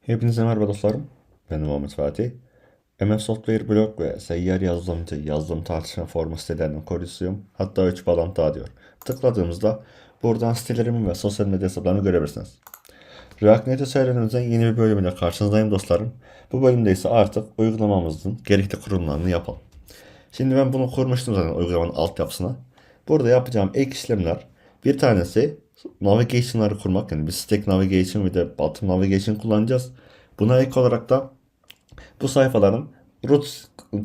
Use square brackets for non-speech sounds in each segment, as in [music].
Hepinize merhaba dostlarım. Ben Muhammed Fatih. MS Software blog ve seyyar yazılımcı yazılım tartışma formu sitelerinin koruyucusuyum. Hatta 3 bağlantı daha diyor. Tıkladığımızda buradan sitelerimin ve sosyal medya hesaplarını görebilirsiniz. React Native serüvenimizin yeni bir bölümüyle karşınızdayım dostlarım. Bu bölümde ise artık uygulamamızın gerekli kurulumlarını yapalım. Şimdi ben bunu kurmuştum zaten uygulamanın altyapısına. Burada yapacağım ek işlemler bir tanesi navigation'ları kurmak. Yani bir stack navigation ve de bottom navigation kullanacağız. Buna ek olarak da bu sayfaların root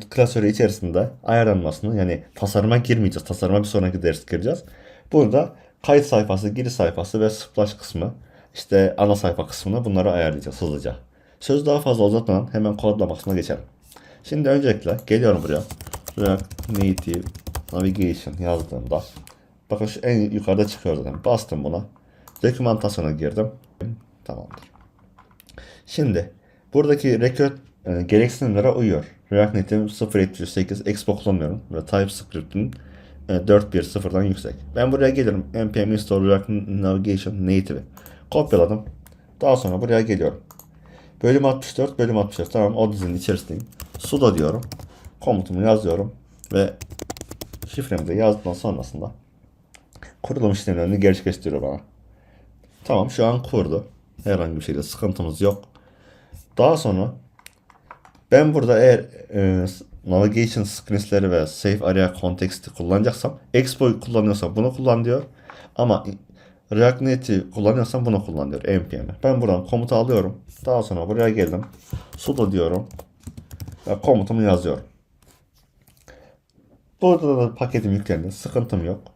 klasörü içerisinde ayarlanmasını yani tasarıma girmeyeceğiz. Tasarıma bir sonraki ders gireceğiz. Burada kayıt sayfası, giriş sayfası ve splash kısmı işte ana sayfa kısmını bunları ayarlayacağız hızlıca. Söz daha fazla uzatmadan hemen kodlama kısmına geçelim. Şimdi öncelikle geliyorum buraya. React Native Navigation yazdığımda bakın şu en yukarıda çıkıyor zaten. Bastım buna. Dokümantasyona girdim. Tamamdır. Şimdi buradaki record e, gereksinimlere uyuyor. React Native 0708 Expo kullanmıyorum ve TypeScript'in e, 4.1.0'dan yüksek. Ben buraya gelirim. npm install React Navigation Native'i kopyaladım. Daha sonra buraya geliyorum. Bölüm 64, bölüm 64. Tamam o dizinin içerisindeyim. Sudo diyorum. Komutumu yazıyorum ve şifremi de yazdıktan sonrasında kurulum işlemlerini gerçekleştiriyor bana. Tamam şu an kurdu. Herhangi bir şeyde sıkıntımız yok. Daha sonra ben burada eğer e, navigation screensleri ve save area context'i kullanacaksam Expo kullanıyorsam bunu kullan diyor. Ama React Native kullanıyorsam bunu kullan diyor npm'e. Ben buradan komutu alıyorum. Daha sonra buraya geldim. sudo diyorum. Ve komutumu yazıyorum. Burada da paketim yüklendi. Sıkıntım yok.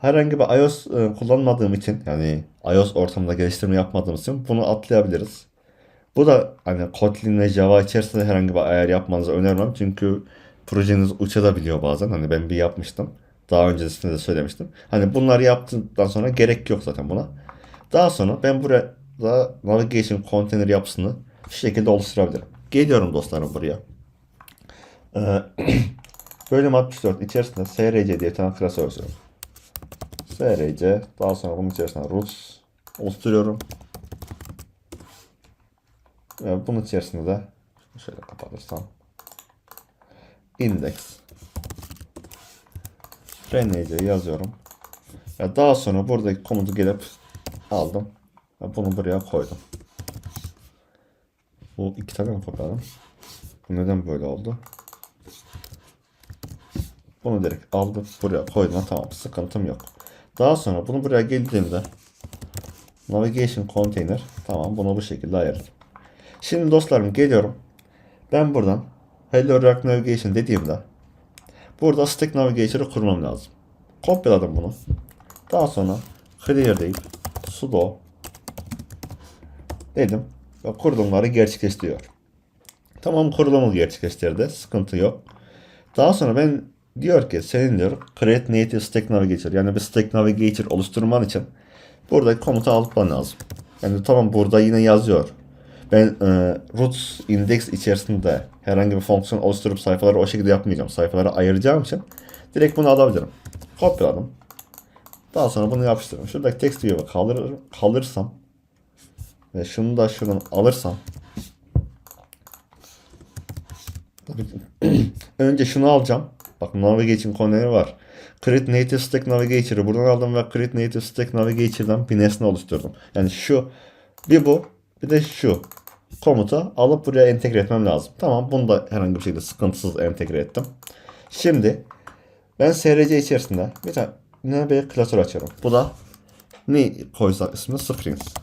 Herhangi bir iOS e, kullanmadığım için yani iOS ortamında geliştirme yapmadığım için bunu atlayabiliriz. Bu da hani Kotlin ve Java içerisinde herhangi bir ayar yapmanızı önermem. Çünkü projeniz uçabiliyor bazen. Hani ben bir yapmıştım. Daha öncesinde de söylemiştim. Hani bunları yaptıktan sonra gerek yok zaten buna. Daha sonra ben buraya navigation container yapısını şu şekilde oluşturabilirim. Geliyorum dostlarım buraya. Ee, [clears throat] bölüm 64 içerisinde src diye bir tane klasör oluşturuyorum. Src daha sonra bunun içerisinde roots oluşturuyorum. Ve bunun içerisinde de şöyle kapatırsam index rnc yazıyorum. Ve daha sonra buradaki komutu gelip aldım. Ve bunu buraya koydum. Bu iki tane mi? Bu neden böyle oldu? Bunu direkt aldım. Buraya koydum. Tamam sıkıntım yok. Daha sonra bunu buraya geldiğimde Navigation Container tamam bunu bu şekilde ayarladım. Şimdi dostlarım geliyorum. Ben buradan Hello React Navigation dediğimde burada Stack Navigator'ı kurmam lazım. Kopyaladım bunu. Daha sonra clear deyip sudo dedim ve kurulumları gerçekleştiriyor. Tamam kurulumu gerçekleştirdi. Sıkıntı yok. Daha sonra ben diyor ki senin diyor create native stack navigator yani bir stack navigator oluşturman için buradaki komutu alman lazım. Yani tamam burada yine yazıyor. Ben e, root index içerisinde herhangi bir fonksiyon oluşturup sayfaları o şekilde yapmayacağım. Sayfaları ayıracağım için direkt bunu alabilirim. Kopyaladım. Daha sonra bunu yapıştırırım. Şuradaki text view'u kalır, kalırsam ve şunu da şuradan alırsam [clears throat] önce şunu alacağım. Bak Navigation container var. Create Native Stack Navigator'ı buradan aldım ve Create Native Stack Navigator'dan bir nesne oluşturdum. Yani şu bir bu bir de şu komutu alıp buraya entegre etmem lazım. Tamam bunu da herhangi bir şekilde sıkıntısız entegre ettim. Şimdi ben SRC içerisinde bir tane ne bir klasör açıyorum. Bu da ne koysak ismi screens.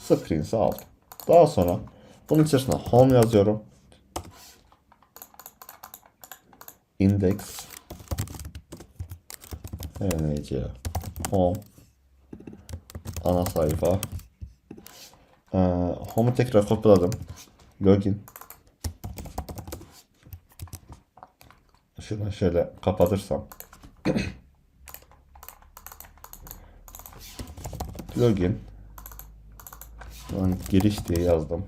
Screens'i aldım. Daha sonra bunun içerisine home yazıyorum. Index nc home ana sayfa ee, home'u tekrar kopyaladım. Login. Şuradan şöyle kapatırsam. Login. Şuradan giriş diye yazdım.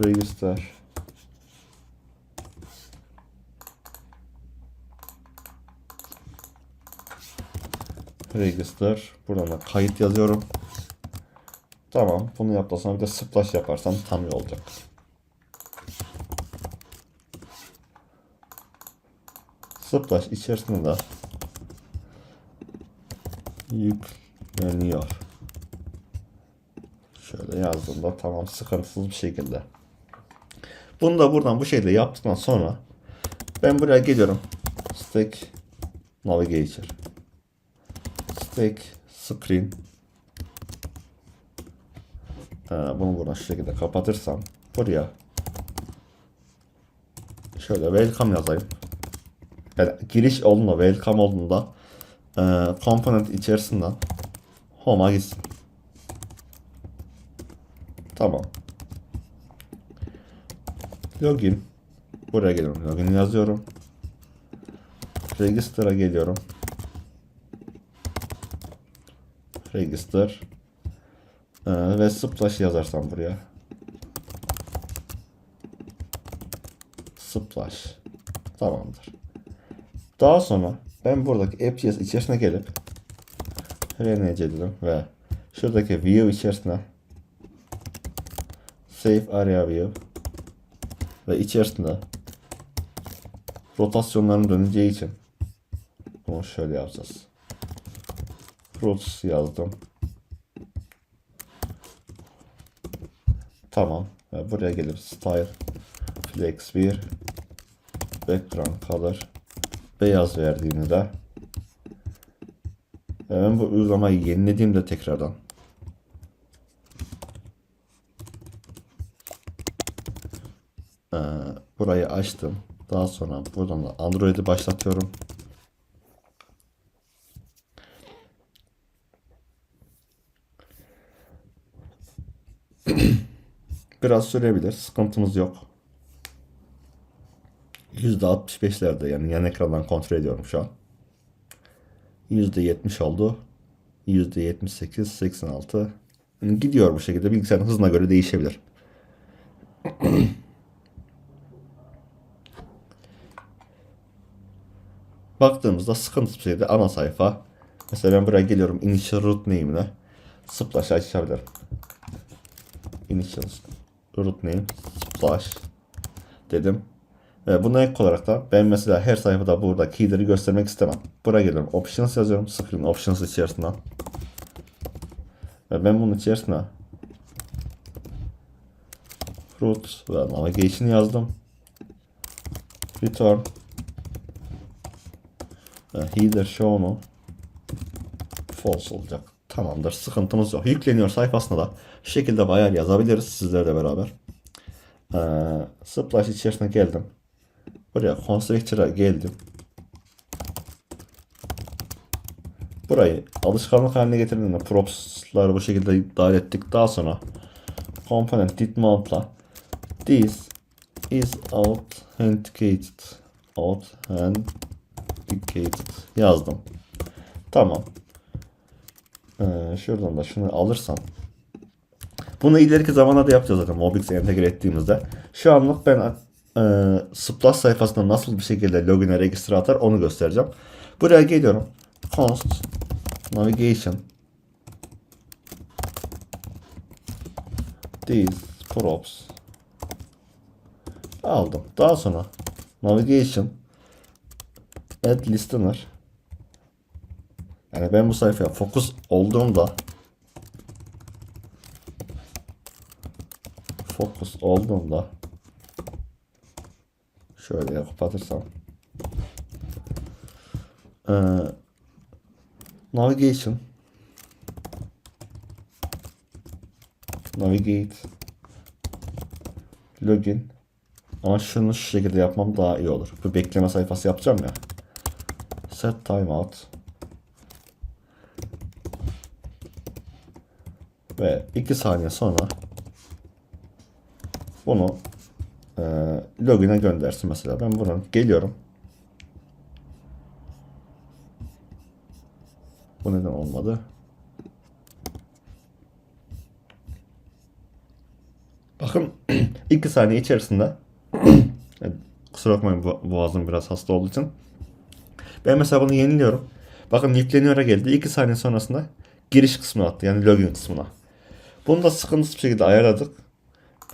Register. Register. Buradan da kayıt yazıyorum. Tamam. Bunu yaptıktan bir de splash yaparsam tam iyi olacak. Splash içerisinde de yükleniyor. Şöyle yazdığımda tamam sıkıntısız bir şekilde. Bunu da buradan bu şekilde yaptıktan sonra ben buraya geliyorum. Stack Navigator. Stack Screen. Ee, bunu buradan şu şekilde kapatırsam buraya şöyle welcome yazayım. Yani giriş olduğunda welcome olduğunda e, component içerisinden home'a gitsin. Tamam. Login. Buraya geliyorum. Login yazıyorum. Register'a geliyorum. Register. Ee, ve splash yazarsam buraya. Splash. Tamamdır. Daha sonra ben buradaki AppJS içerisine gelip RNC dedim ve şuradaki view içerisine Save Area View ve içerisinde rotasyonların döneceği için bunu şöyle yapacağız. Roots yazdım. Tamam. Ve buraya gelip Style Flex 1 Background Color beyaz verdiğimde ve ben bu uygulamayı yenilediğimde tekrardan Ee, burayı açtım. Daha sonra buradan da Android'i başlatıyorum. [clears throat] Biraz sürebilir. Sıkıntımız yok. %65'lerde yani yan ekrandan kontrol ediyorum şu an. %70 oldu. %78, 86. Yani gidiyor bu şekilde. Bilgisayarın hızına göre değişebilir. [clears throat] Baktığımızda sıkıntısız bir ana sayfa. Mesela ben buraya geliyorum initial root name'ine. Splash açabilirim. Initial root name splash dedim. Ve buna ek olarak da ben mesela her sayfada burada keyleri göstermek istemem. Buraya geliyorum. Options yazıyorum. Screen options içerisinden. Ve ben bunun içerisine root ve navigation yazdım. Return header show'unu false olacak. Tamamdır. Sıkıntımız yok. Yükleniyor sayfasına da şu şekilde bayar yazabiliriz sizlerle beraber. Ee, splash içerisine geldim. Buraya constructor'a geldim. Burayı alışkanlık haline getirdiğimde props'ları bu şekilde dahil ettik. Daha sonra component did mount'la this is authenticated authenticated yazdım. Tamam. Ee, şuradan da şunu alırsam bunu ileriki zamanda da yapacağız zaten Mobix'e entegre ettiğimizde. Şu anlık ben e, Splash sayfasında nasıl bir şekilde login'e register atar onu göstereceğim. Buraya geliyorum. Const navigation these props aldım. Daha sonra navigation add listener yani ben bu sayfaya fokus olduğumda fokus olduğumda şöyle kapatırsam ee, navigation navigate login ama şunu şu şekilde yapmam daha iyi olur. Bu bekleme sayfası yapacağım ya. Set timeout ve 2 saniye sonra bunu e, login'e göndersin mesela. Ben bunu geliyorum. Bu neden olmadı? Bakın [clears throat] 2 saniye içerisinde [clears throat] kusura bakmayın boğazım biraz hasta olduğu için ben mesela bunu yeniliyorum. Bakın yükleniyor'a geldi. 2 saniye sonrasında giriş kısmına attı. Yani login kısmına. Bunu da sıkıntısız bir şekilde ayarladık.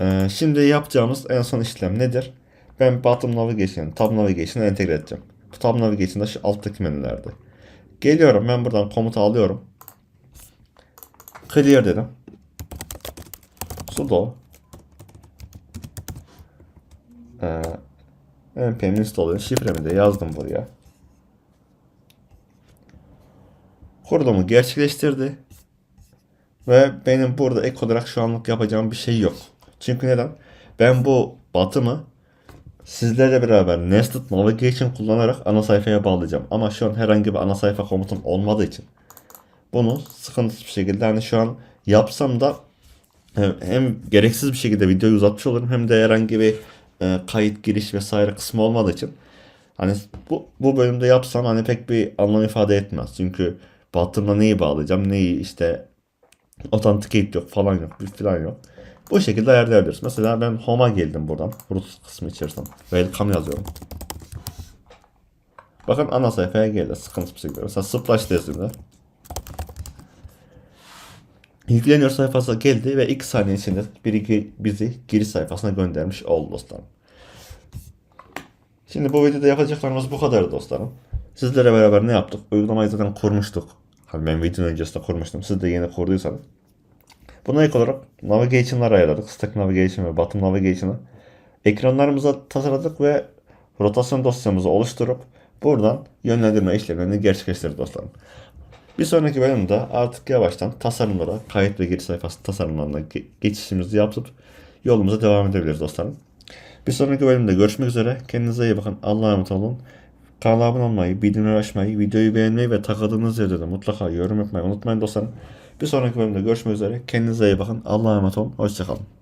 Ee, şimdi yapacağımız en son işlem nedir? Ben bottom navigation, tab navigation'ı entegre edeceğim. Bu tab navigation'da şu alttaki menülerde. Geliyorum ben buradan komutu alıyorum. Clear dedim. sudo ee, npm install şifremi de yazdım buraya. Kurulumu gerçekleştirdi. Ve benim burada ek olarak şu anlık yapacağım bir şey yok. Çünkü neden? Ben bu batımı sizlerle beraber Nested Navigation kullanarak ana sayfaya bağlayacağım. Ama şu an herhangi bir ana sayfa komutum olmadığı için bunu sıkıntısız bir şekilde hani şu an yapsam da hem, gereksiz bir şekilde videoyu uzatmış olurum hem de herhangi bir e, kayıt giriş vesaire kısmı olmadığı için hani bu, bu bölümde yapsam hani pek bir anlam ifade etmez. Çünkü batımla neyi bağlayacağım neyi işte authenticate yok falan yok bir falan yok. Bu şekilde ayarlayabiliriz. Mesela ben home'a geldim buradan. Root kısmı içerisinden. Welcome yazıyorum. Bakın ana sayfaya geldi. Sıkıntı bir şekilde. Mesela splash yazımda. Yükleniyor sayfası geldi ve 2 saniye içinde biri bizi giriş sayfasına göndermiş oldu dostlarım. Şimdi bu videoda yapacaklarımız bu kadar dostlarım. Sizlere beraber ne yaptık? Uygulamayı zaten kurmuştuk. Hani ben videonun öncesinde kurmuştum. Siz de yeni kurduysanız. Buna ek olarak navigation'lar ayarladık. Stack navigation ve bottom navigation'ı. Ekranlarımıza tasarladık ve rotasyon dosyamızı oluşturup buradan yönlendirme işlemlerini gerçekleştirdik dostlarım. Bir sonraki bölümde artık yavaştan tasarımlara, kayıt ve giriş sayfası tasarımlarına ge- geçişimizi yapıp yolumuza devam edebiliriz dostlarım. Bir sonraki bölümde görüşmek üzere. Kendinize iyi bakın. Allah'a emanet olun. Kanala abone olmayı, bildirimleri açmayı, videoyu beğenmeyi ve takıldığınız yerde de mutlaka yorum yapmayı unutmayın dostlarım. Bir sonraki bölümde görüşmek üzere. Kendinize iyi bakın. Allah'a emanet olun. Hoşçakalın.